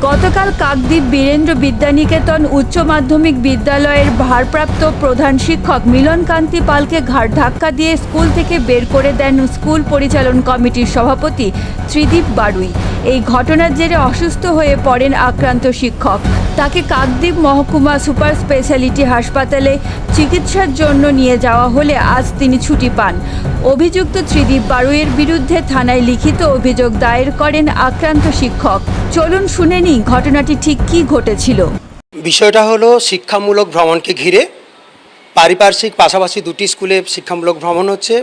গতকাল কাকদ্বীপ বীরেন্দ্র বিদ্যানিকেতন উচ্চ মাধ্যমিক বিদ্যালয়ের ভারপ্রাপ্ত প্রধান শিক্ষক মিলন কান্তি পালকে ঘাড় ধাক্কা দিয়ে স্কুল থেকে বের করে দেন স্কুল পরিচালন কমিটির সভাপতি ত্রিদীপ বারুই। এই ঘটনার জেরে অসুস্থ হয়ে পড়েন আক্রান্ত শিক্ষক। তাকে কাকদ্বীপ মহকুমা সুপার স্পেশালিটি হাসপাতালে চিকিৎসার জন্য নিয়ে যাওয়া হলে আজ তিনি ছুটি পান। অভিযুক্ত ত্রিদীপ বারুইয়ের বিরুদ্ধে থানায় লিখিত অভিযোগ দায়ের করেন আক্রান্ত শিক্ষক। চলুন শুনে নিই ঘটনাটি ঠিক কী ঘটেছিল। বিষয়টা হলো শিক্ষামূলক ভ্রমণকে ঘিরে পারিপার্শ্বিক পাশাপাশি দুটি স্কুলে শিক্ষামূলক ভ্রমণ হচ্ছে।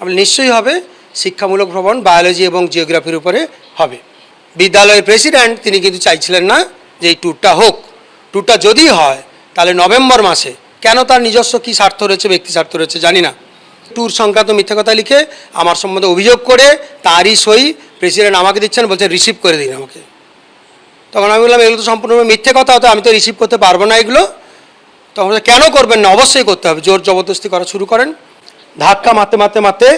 নিশ্চয়ই হবে শিক্ষামূলক ভ্রমণ, বায়োলজি এবং জিওগ্রাফির উপরে হবে। বিদ্যালয়ের প্রেসিডেন্ট তিনি কিন্তু চাইছিলেন না যে এই ট্যুরটা হোক। ট্যুরটা যদি হয়, তাহলে নভেম্বর মাসে কেন তার নিজস্ব কী স্বার্থ রয়েছে, ব্যক্তি স্বার্থ রয়েছে জানি না। ট্যুর সংক্রান্ত মিথ্যা কথা লিখে আমার সম্বন্ধে অভিযোগ করে তারই সই প্রেসিডেন্ট আমাকে দিচ্ছেন, বলছেন রিসিভ করে দিন আমাকে। তখন আমি বললাম, এগুলো তো সম্পূর্ণ মিথ্যে কথা হতো আমি তো রিসিভ করতে পারব না এগুলো। তখন কেন করবেন না? অবশ্যই করতে হবে। জোর জবরদস্তি করা শুরু করেন। ধাক্কা মারতে মারতে মারতে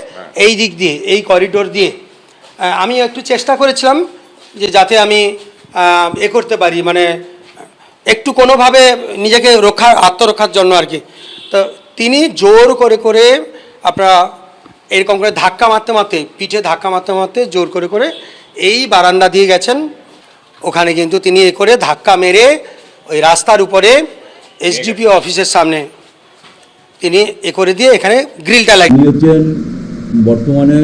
এই দিক দিয়ে, এই করিডোর দিয়ে আমি একটু চেষ্টা করেছিলাম যে যাতে আমি এ করতে পারি মানে একটু কোনোভাবে নিজেকে রক্ষা, আত্মরক্ষার জন্য আর কি। তো তিনি জোর করে করে আপনারা এরকম করে ধাক্কা মারতে মারতে, পিঠে ধাক্কা মারতে মারতে জোর করে করে এই বারান্দা দিয়ে গেছেন। ওখানে কিন্তু তিনি এ করে ধাক্কা মেরে ওই রাস্তার উপরে এসডিপি অফিসের সামনে তিনি এ করে দিয়ে এখানে গ্রিলটা লাগিয়ে হচ্ছেন বর্তমানে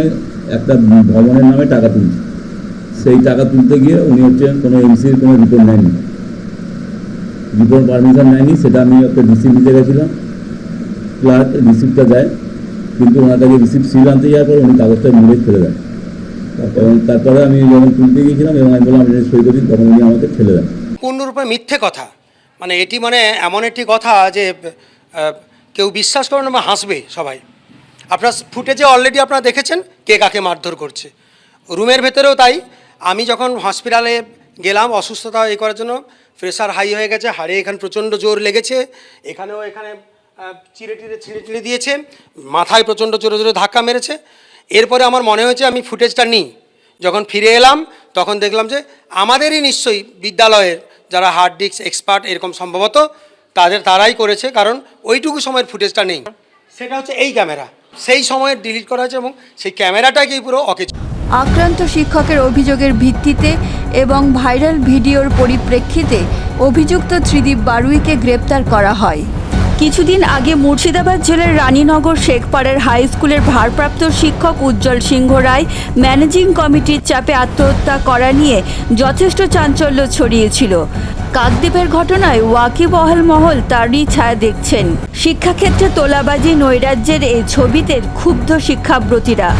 একটা ভবনের নামে টাকা তুলছে সেই টাকা তুলতে গিয়ে উনি হচ্ছেন কোনো এমসির কোনো রিপোর্ট নেয়নি। রিপোর্ট পারমিশন নেয়নি, সেটা আমি একটা রিসিপ্ট দিতে গেছিলাম। ক্লার্ক রিসিপ্টটা দেয়। কিন্তু ওনার কাছে রিসিপ্ট সিল আনতে যাওয়ার পর উনি কাগজটা মুড়ে ফেলে দেন। এবং তারপরে আমি যখন তুলতে গিয়েছিলাম এবং আমি বললাম সই করে তখন উনি আমাকে ফেলে দেন। পূর্ণরূপে মিথ্যে কথা। মানে এটি মানে এমন একটি কথা যে কেউ বিশ্বাস করবে না বা হাসবে সবাই। আপনার ফুটেজে অলরেডি আপনারা দেখেছেন কে কাকে মারধর করছে। রুমের ভেতরেও তাই। আমি যখন হসপিটালে গেলাম, অসুস্থতা এ করার জন্য প্রেশার হাই হয়ে গেছে, হাড়ে এখানে প্রচণ্ড জোর লেগেছে। এখানেও এখানে চিড়ে টিড়ে, ছিঁড়ে টিড়ে দিয়েছে, মাথায় প্রচণ্ড জোরে জোরে ধাক্কা মেরেছে। এরপরে আমার মনে হয়েছে আমি ফুটেজটা নিই। যখন ফিরে এলাম, তখন দেখলাম যে আমাদেরই নিশ্চয়ই বিদ্যালয়ের যারা হার্ড ডিস্ক এক্সপার্ট এরকম সম্ভবত, তাদের, তারাই করেছে, কারণ ওইটুকু সময়ের ফুটেজটা নেই। সেটা হচ্ছে এই ক্যামেরা। সেই সময়ের ডিলিট করা হয়েছে এবং সেই ক্যামেরাটাকেই পুরো অকেজ আক্রান্ত শিক্ষকের অভিযোগের ভিত্তিতে এবং ভাইরাল ভিডিওর পরিপ্রেক্ষিতে অভিযুক্ত ত্রিদীপ বারুইকে গ্রেপ্তার করা হয়। কিছুদিন আগে মুর্শিদাবাদ জেলার রানীনগর শেখপাড়ার হাই স্কুলের ভারপ্রাপ্ত শিক্ষক উজ্জ্বল সিংহ রায় ম্যানেজিং কমিটির চাপে আত্মহত্যা করা নিয়ে যথেষ্ট চাঞ্চল্য ছড়িয়েছিল। কাকদ্বীপের ঘটনায় ওয়াকিবহল মহল তারই ছায়া দেখছেন। শিক্ষাক্ষেত্রে তোলাবাজি নৈরাজ্যের এই ছবিতে ক্ষুব্ধ শিক্ষাব্রতীরা।